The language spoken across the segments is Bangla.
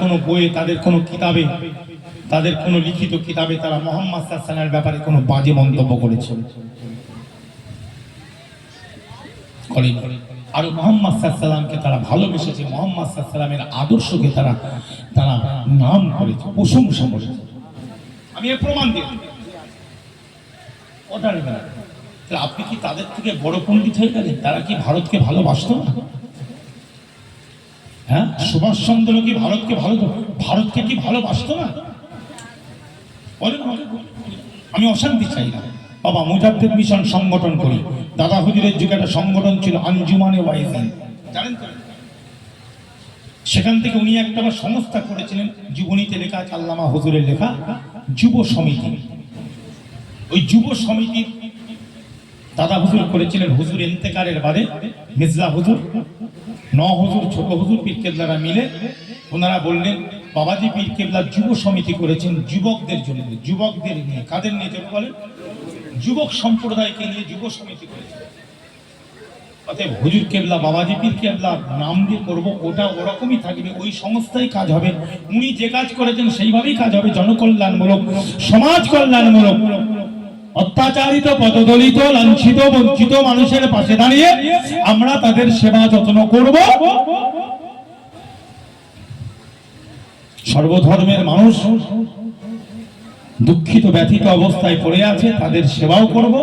কোনো বইয়ে, তাদের কোনো কিতাবে, তাদের কোনো লিখিত কিতাবে তারা মোহাম্মদ সাল্লামের ব্যাপারে কোনো বাজে মন্তব্য করেছে করেনি। আর মোহাম্মদ সাল্লামকে তারা ভালোবেসেছে, মোহাম্মদ সাল্লামের আদর্শকে তারা তারা নাম করেছে, প্রশংসা করেছে। আমি এর প্রমাণ দিই। আপনি কি তাদের থেকে বড় পণ্ডিত হয়ে গেলেন? তারা কি ভারতকে ভালোবাসতো না? হ্যাঁ? সুভাষচন্দ্র কি ভারতকে ভালো ভারতকে কি ভালোবাসত না? আমি অশান্তি চাই না। বাবা মুজাদ্দিদ মিশন সংগঠন করি। দাদা হুজুরের যুগে একটা সংগঠন ছিল, আঞ্জুমানে ওয়াইজিন জানেন তো? সেখান থেকে উনি একটা সংস্থা করেছিলেন। জীবনীতে লেখা আছে, আল্লামা হুজুরের লেখা, যুব সমিতি। ওই যুব সমিতির দাদা হুজুর করেছিলেন হুজুর এন্তেকারের বাদে মিজলা হুজুর। ন হুজুর, ছোট হুজুর পীর কেবলারা মিলে ওনারা বললেন, বাবাজি পীর কেবলা যুব সমিতি করেছেন যুবকদের জন্য, যুবকদের নিয়ে। কাদের নিয়ে যেন বলেন? যুবক সম্প্রদায়কে নিয়ে যুব সমিতি করেছেন অতএব হুজুর কেবলা, বাবাজি পীর কেবলা নাম দিয়ে করব, ওটা ওরকমই থাকবে, ওই সংস্থায় কাজ হবে। উনি যে কাজ করেছেন, সেইভাবেই কাজ হবে। জনকল্যাণমূলক, সমাজ কল্যাণমূলক। অত্যাচারিত, পদদলিত, লাঞ্ছিত, বঞ্চিত মানুষের পাশে দাঁড়িয়ে আমরা তাদের সেবা যত্ন করব। সর্বধর্মের মানুষ দুঃখিত, ব্যথিত অবস্থায় পড়ে আছে, তাদের সেবাও করব।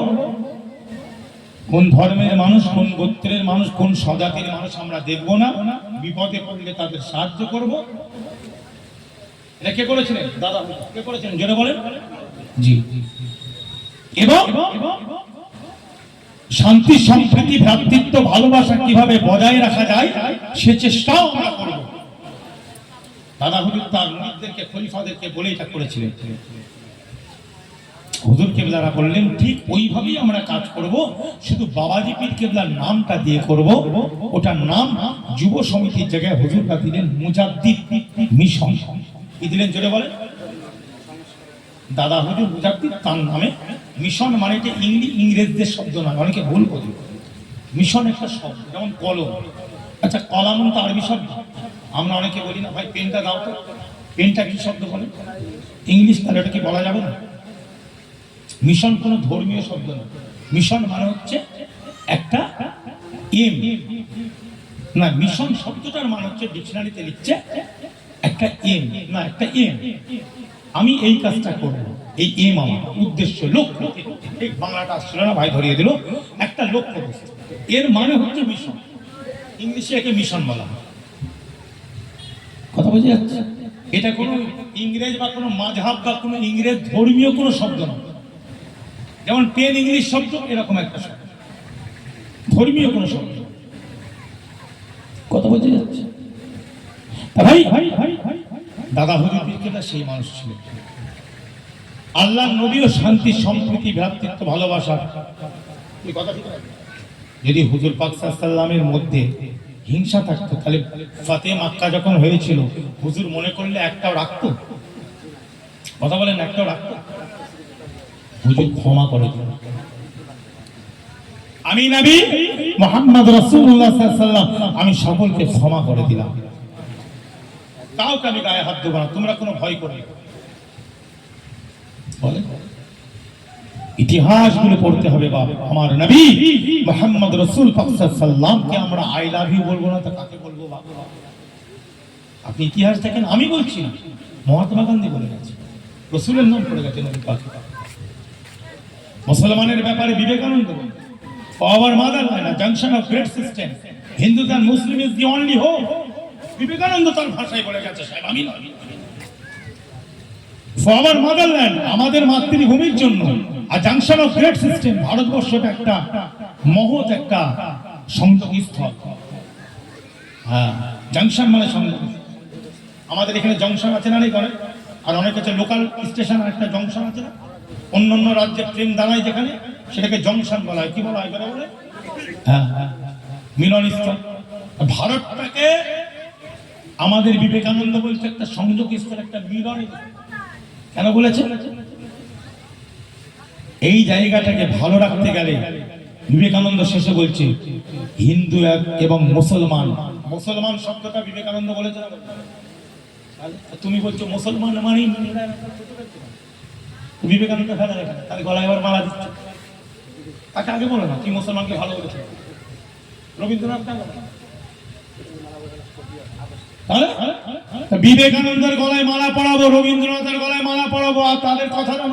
কোন ধর্মের মানুষ, কোন গোত্রের মানুষ, কোন স্বজাতির মানুষ আমরা দেখব না। বিপদে পড়লে তাদের সাহায্য করব। এটা কে করেছিলেন? দাদা, কে করেছিলেন? জোরে বলেন। জি। এবং শান্তি, সম্প্রীতি, ভ্রাতৃত্ব, ভালোবাসা কীভাবে বজায় রাখা যায়, সে চেষ্টাও আমরা করব। দাদা হুজুর তার মুরিদদেরকে, খলিফাদেরকে বলে এটা করেছিলেন। হুজুর কেবলারা বললেন, ঠিক ওইভাবেই আমরা কাজ করব, শুধু বাবাজি পীর কেবলার নামটা দিয়ে করব। ওটার নাম যুব সমিতির জায়গায় হুজুররা দিলেন মুজাদ্দিদ মিশন। কি দিলেন জোরে বলেন? দাদা হুজুর মুজাদ্দিদ তার নামে মিশন মানে এটা ইংলি ইংরেজদের শব্দ নয়, অনেকে ভুল বলি মিশন একটা শব্দ, যেমন কলম। আচ্ছা কলাম তো আরবি শব্দ। আমরা অনেকে বলি না, ভাই, পেনটা দাও তো। পেনটা কি শব্দ বলে? ইংলিশ তাহলে ওটা কি বলা যাবে না। মিশন কোনো ধর্মীয় শব্দ না মিশন মানে হচ্ছে একটা এম। না, মিশন শব্দটার মানে হচ্ছে ডিকশনারিতে লিখছে একটা এম। না, একটা এম। আমি এই কাজটা করব। এই এম আমার উদ্দেশ্য লক্ষ্য এই বাংলাটা আসছিল না ভাই ধরিয়ে দিল। একটা লক্ষ্য। এর মানে হচ্ছে মিশন। ইংলিশে একে মিশন বলা হয়। কথা বোঝা যাচ্ছে? এটা কোনো ইংরেজ বা কোনো মাঝহাব বা কোনো ইংরেজ ধর্মীয় কোনো শব্দ নয়। যেমন পেন ইংলিশ শব্দ, এরকম একটা শব্দ। ধর্মীয় কোনো শব্দ। কত বোঝা যাচ্ছে? ভাই ভাই ভাই ভাই। দাদা হুজুর পীরকেটা সেই মানুষ ছিলেন আল্লাহ নবী ও শান্তি, সম্প্রীতি, ভ্রাতৃত্ব, ভালোবাসা? যদি হুজুর পাক সাল্লামের মধ্যে হিংসা থাকতো, তাহলে ফাতে মাক্কা যখন হয়েছিল, হুজুর মনে করলে একটাও রাখতো? কথা বলেন, একটাও রাখতো? হুজুর ক্ষমা করে দিল আমি নবী মোহাম্মদ রাসূলুল্লাহ সাল্লাল্লাহু আলাইহি আমি সকলকে ক্ষমা করে দিলাম। কাউকে আমি গায়ে হাত দেবো না, তোমরা কোনো ভয় করবে না। বলে? ইতিহাসগুলো পড়তে হবে আমার নবী মোহাম্মদ রসুল সাল্লামকে আমরা আই লাভ ইউ বলব না, তো কাকে বলব আপনি ইতিহাস দেখেন, আমি বলছি না। মহাত্মা গান্ধী বলে গেছে। রসুলের নাম পড়ে গেছে নবী পাকে মুসলমানের ব্যাপারে বিবেকানন্দ পাওয়ার মাদার না junction of great system Hindu than Muslim is the only hope Vivekananda তার ভাষায় বলে গেছে, সাহেব, আমি ফর মাদারল্যান্ড আমাদের মাতৃভূমির জন্য আর জাংশন অফ গ্রেট সিস্টেম ভারতবর্ষটা একটা মহৎ একটা সংযোগ স্থল হ্যাঁ জাংশন মানে সংযোগ। আমাদের এখানে জংশন আছে না করে আর অনেক হচ্ছে লোকাল স্টেশন একটা জংশন আছে না? অন্য অন্য রাজ্যের ট্রেন দাঁড়ায় যেখানে, সেটাকে জংশন বলা হয়। কি বলা হয় বলে? হ্যাঁ মিলনস্থল। ভারতটাকে আমাদের বিবেকানন্দ বলছে, একটা সংযোগ স্তর একটা মিলন কেন বলেছে? এই জায়গাটাকে ভালো রাখতে গেলে বিবেকানন্দ শেষে বলছে, হিন্দু এক এবং মুসলমান। মুসলমান শব্দটা বিবেকানন্দ বলেছে তুমি বলছো মুসলমান মানি বিবেকানন্দ ফেলা এখানে, তাহলে গলায় এবার মালা দিচ্ছে। তাকে আগে বলো না তুই মুসলমানকে ভালো বলেছ? রবীন্দ্রনাথ বিবেকানন্দের গলায় মালা পড়াবো রবীন্দ্রনাথের গলায় মালা পড়াবো আর তাদের কথা না?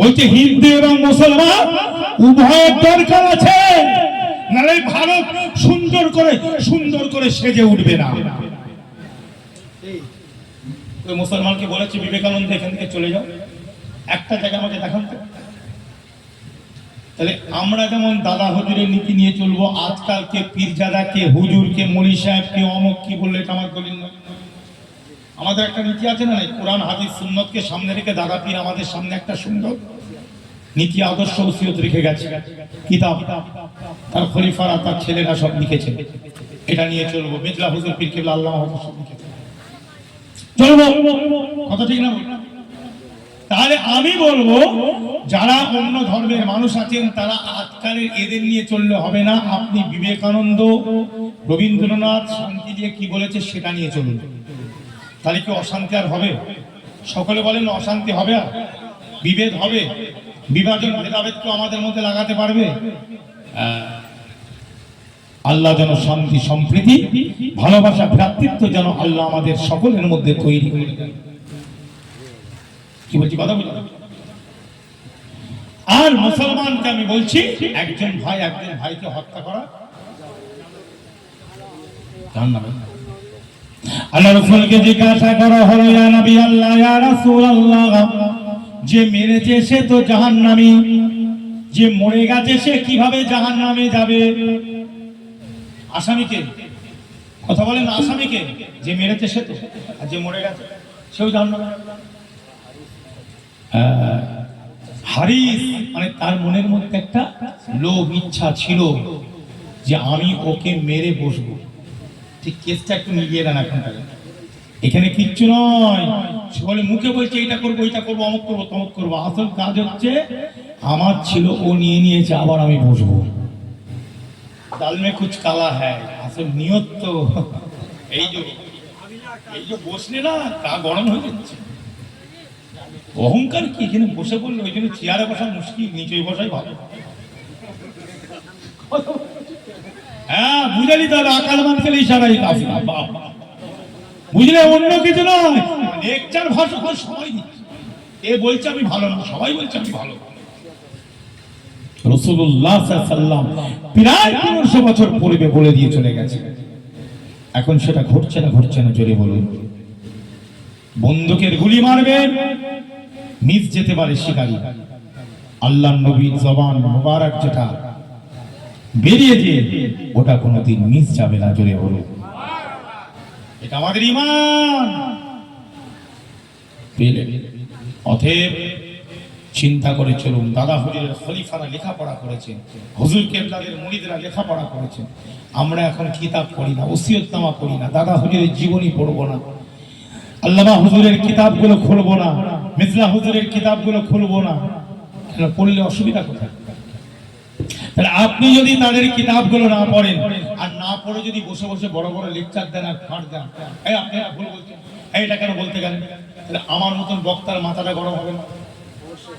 বলছে হিন্দু এবং মুসলমান, উভয়ের দরকার আছে। নাহলে ভারত সুন্দর করে সুন্দর করে সেজে উঠবে না। মুসলমানকে বলেছে, বিবেকানন্দ এখান থেকে চলে যাও। একটা জায়গা আমাকে দেখান তো। তাহলে আমরা যেমন দাদা হুজুরের নীতি নিয়ে চলবো আজকাল কে পীরজাদা কে হুজুর কে মলি সাহেব কে অমক কি বললে এটা আমার দলিল আমাদের একটা নীতি আছে না কোরআন, হাদিস, সুন্নতকে সামনে রেখে দাদা পীর আমাদের সামনে একটা সুন্দর নীতি, আদর্শ ওসিয়ত রেখে গেছে। কিতাব, তার খলিফারা তার ছেলেরা সব লিখেছে এটা নিয়ে চলবো। মেজলা হুজুর পীর কেবলা আল্লাহ সব লিখেছে চলবো। কথা ঠিক না? আমি বলব, যারা অন্য ধর্মের মানুষ আছেন, তারা আজকালের এদের নিয়ে চললে হবে না। আপনি বিবেকানন্দ, রবীন্দ্রনাথ, শান্তি দিয়ে কি বলেছে সেটা নিয়ে চলুন। তাহলে কি অশান্তি আর হবে? সকলে বলেন অশান্তি হবে আর? বিভেদ হবে? বিভাজন, ভেদাভেদ কেউ আমাদের মধ্যে লাগাতে পারবে? আল্লাহ যেন শান্তি, সম্প্রীতি, ভালোবাসা, ভ্রাতৃত্ব যেন আল্লাহ আমাদের সকলের মধ্যে তৈরি করে দেন। কি বলছি, কথা বুঝলেন আর মুসলমানকে আমি বলছি, একজন ভাই, একজন ভাইকে হত্যা করা। জিজ্ঞাসা করা যে মেরেছে সে তো যে মরে গেছে সে কীভাবে জাহান্নামে যাবে? আসামিকে? কথা বলেন আসামিকে? যে মেরেছে সে তো, আর যে মরে গেছে, সেও জাহান্নামে। যাবে। হারিস মানে তার মনের মধ্যে একটা লোভ, ইচ্ছা ছিল যে আমি ওকে মেরে বসবো। ঠিক কেসটা একটু মিলিয়ে দেন এখন। এখানে কিচ্ছু নয়। সে বলে, মুখে বলছে এটা করব এটা করব, অমুক করব, তমুক করব। আসল কাজ হচ্ছে, আমার ছিল, ও নিয়ে নিয়েছে, আবার আমি বসবো। মে কুচ কালা হ্যায়, আসল নিয়ত তো। এই যে এই যে বসলে না তা গরম হয়ে যাচ্ছে। অহংকার কি? এখানে বসে পড়লে ওই জন্য চেয়ারে বসা মুশকিল নিচে বসাই ভালো। হ্যাঁ বুঝালি তাহলে আকাল বাবা বুঝলে, অন্য কিছু নয়। লেকচার সবাই এ বলছে আমি ভালো না? সবাই বলছে আমি ভালো। বলে দিয়ে চলে গেছে। এখন সেটা ঘটছে না ঘটছে না, জোরে বলুন। বন্দুকের গুলি মারবে মিস যেতে পারে শিকারী। আল্লাহ নবীর জবান মোবারক যেটা বেরিয়েছে ওটা কোনোদিন মিস যাবে না জোরে বলুন এটা আমাদের ইমান। অতএব চিন্তা করে চলুন, দাদা হুজুরের খলিফারা লেখাপড়া করেছেন, হুজুর কেবলাদের মুড়িদরা লেখাপড়া করেছেন। আমরা এখন কিতাব পড়ি না, ওসিয়তনামা পড়ি না, দাদা হুজুরের জীবনী পড়ব না। আল্লামা হুজুরের কিতাবগুলো খুলবো না মিজলা হুজুরের কিতাবগুলো খুলবো না। পড়লে অসুবিধা কোথায়? তাহলে আপনি যদি তাদের কিতাবগুলো না পড়েন, আর না পড়ে যদি বসে বসে বড় বড় লেকচার দেন আর ফাঁট দেন, এই আপনি ভুল বলছেন। এটা কেন বলতে গেলেন? তাহলে আমার মতন বক্তার মাথাটা গরম হবে না।